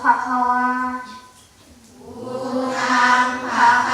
ภะความา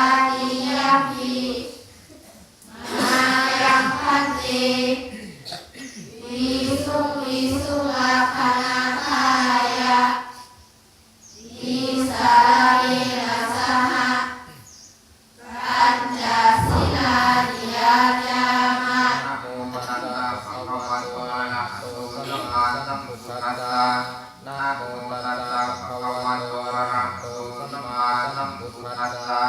สัสสะ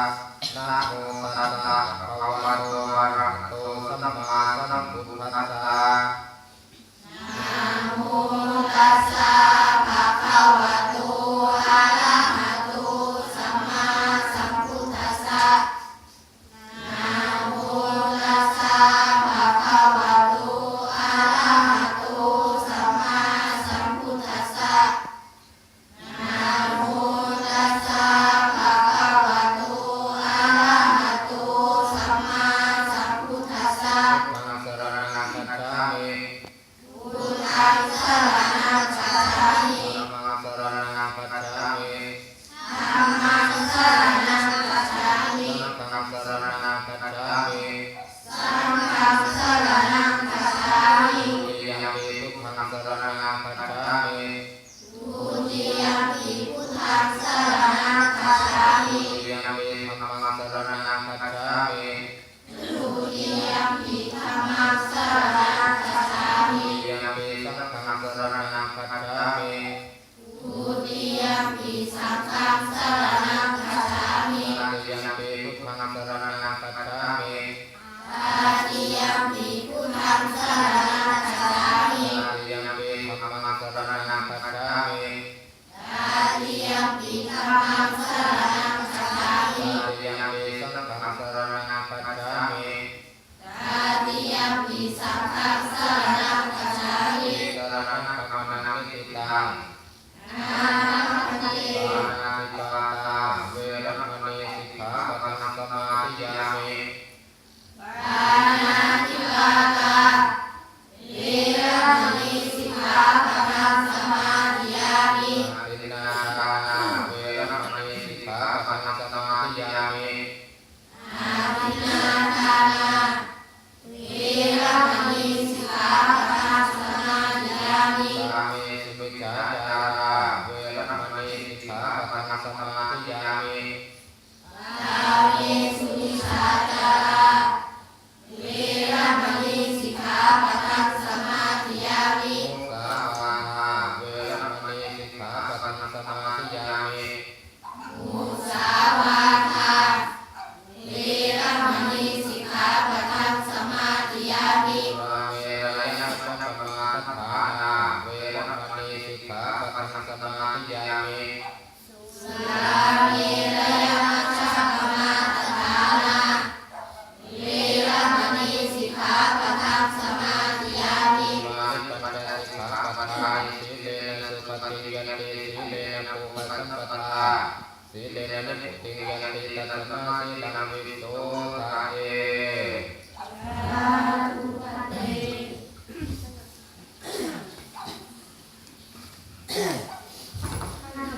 นะโมตัสสะภะคะวะโตอะระหะโตสัมมาสัมพุทธัสสะมัสสะ ขาปะทังสมาธิยามิสามีสุมิจฉาจาราเวรมณีสิกขาปะทังสมาธิยามิ จนติยันติตัตมาสิตังวิโตตาเอ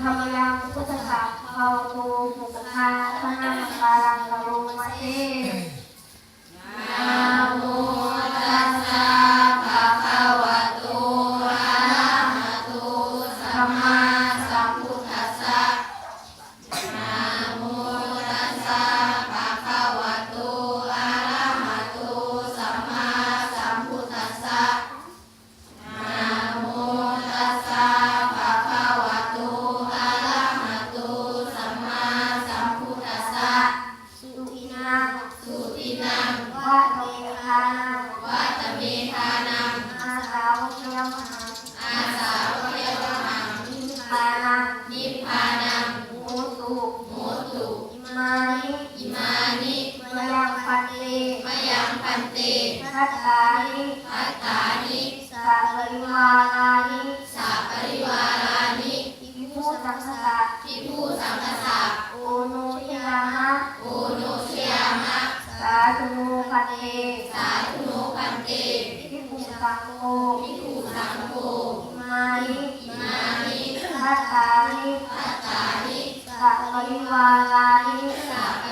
ธรรมยังพุทธะภาวโตภุคคาธนาคารังกโรมะเต ริวาลาอิสัพ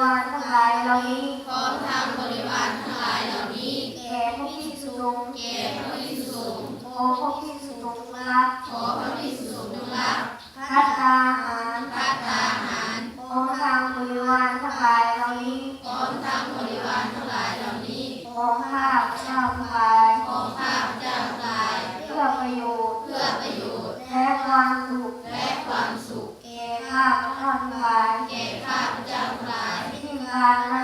วารทั้งหลายเหล่านี้พร้อมทางบริวารทั้งหลายเหล่านี้แก่พระภิกษุสงฆ์แก่พระภิกษุสงฆ์ขอพระภิกษุสงฆ์ละขอพระภิกษุสงฆ์ละพัตตาหารพัตตาหารพร้อมทางบริวารทั้งหลายเหล่านี้ Subhanahu